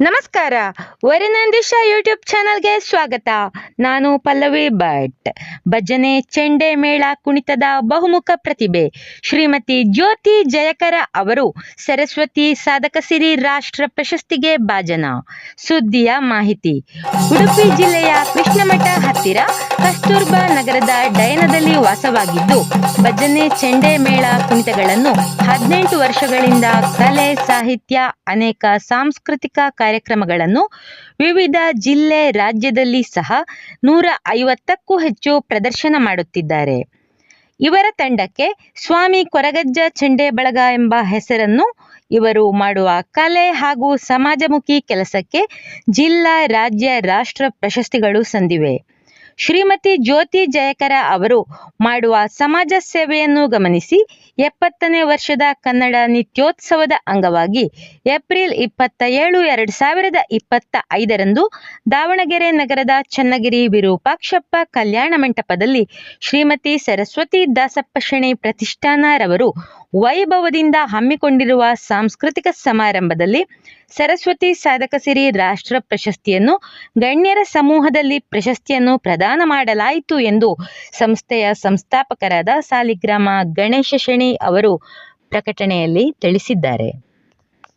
ನಮಸ್ಕಾರ. ವರನಂದಿಶ ಯೂಟ್ಯೂಬ್ ಚಾನಲ್ಗೆ ಸ್ವಾಗತ. ನಾನು ಪಲ್ಲವಿ ಭಟ್. ಭಜನೆ ಚೆಂಡೆ ಮೇಳ ಕುಣಿತದ ಬಹುಮುಖ ಪ್ರತಿಭೆ. ಶ್ರೀಮತಿ ಜ್ಯೋತಿ ಜಯಕರ ಅವರು ಸರಸ್ವತಿ ಸಾಧಕ ಸಿರಿ ರಾಷ್ಟ್ರ ಪ್ರಶಸ್ತಿಗೆ ಭಾಜನ. ಸುದ್ದಿಯ ಮಾಹಿತಿ. ಉಡುಪಿ ಜಿಲ್ಲೆಯ ಕೃಷ್ಣಮಠ ಹತ್ತಿರ ಕಸ್ತೂರ್ಬಾ ನಗರದ ಡಯನದಲ್ಲಿ ವಾಸವಾಗಿದ್ದು, ಭಜನೆ ಚೆಂಡೆ ಮೇಳ ಕುಣಿತಗಳನ್ನು ಹದಿನೆಂಟು ವರ್ಷಗಳಿಂದ ಕಲೆ, ಸಾಹಿತ್ಯ, ಅನೇಕ ಸಾಂಸ್ಕೃತಿಕ ಕಾರ್ಯಕ್ರಮಗಳನ್ನು ವಿವಿಧ ಜಿಲ್ಲೆ ರಾಜ್ಯದಲ್ಲಿ ಸಹ ನೂರ ಐವತ್ತಕ್ಕೂ ಹೆಚ್ಚು ಪ್ರದರ್ಶನ ಮಾಡುತ್ತಿದ್ದಾರೆ. ಇವರ ತಂಡಕ್ಕೆ ಸ್ವಾಮಿ ಕೊರಗಜ್ಜ ಚಂಡೆ ಬಳಗ ಎಂಬ ಹೆಸರನ್ನು ಇವರು ಮಾಡುವ ಕಲೆ ಹಾಗೂ ಸಮಾಜಮುಖಿ ಕೆಲಸಕ್ಕೆ ಜಿಲ್ಲಾ ರಾಜ್ಯ ರಾಷ್ಟ್ರ ಪ್ರಶಸ್ತಿಗಳು ಸಂದಿವೆ. ಶ್ರೀಮತಿ ಜ್ಯೋತಿ ಜಯಕರ ಅವರು ಮಾಡುವ ಸಮಾಜ ಸೇವೆಯನ್ನು ಗಮನಿಸಿ ಎಪ್ಪತ್ತನೇ ವರ್ಷದ ಕನ್ನಡ ನಿತ್ಯೋತ್ಸವದ ಅಂಗವಾಗಿ ಏಪ್ರಿಲ್ ಇಪ್ಪತ್ತ ಏಳು ಎರಡು ಸಾವಿರದ ಇಪ್ಪತ್ತ ಐದರಂದು ದಾವಣಗೆರೆ ನಗರದ ಚನ್ನಗಿರಿ ವಿರೂಪಾಕ್ಷಪ್ಪ ಕಲ್ಯಾಣ ಮಂಟಪದಲ್ಲಿ ಶ್ರೀಮತಿ ಸರಸ್ವತಿ ದಾಸಪ್ಪ ಶೆಣೈ ಪ್ರತಿಷ್ಠಾನರವರು ವೈಭವದಿಂದ ಹಮ್ಮಿಕೊಂಡಿರುವ ಸಾಂಸ್ಕೃತಿಕ ಸಮಾರಂಭದಲ್ಲಿ ಸರಸ್ವತಿ ಸಾಧಕ ಸಿರಿ ರಾಷ್ಟ್ರ ಪ್ರಶಸ್ತಿಯನ್ನು, ಗಣ್ಯರ ಸಮೂಹದಲ್ಲಿ ಪ್ರಶಸ್ತಿಯನ್ನು ಪ್ರದಾನ ಮಾಡಲಾಯಿತು ಎಂದು ಸಂಸ್ಥೆಯ ಸಂಸ್ಥಾಪಕರಾದ ಸಾಲಿಗ್ರಾಮ ಗಣೇಶ ಶೆಣಿ ಅವರು ಪ್ರಕಟಣೆಯಲ್ಲಿ ತಿಳಿಸಿದ್ದಾರೆ.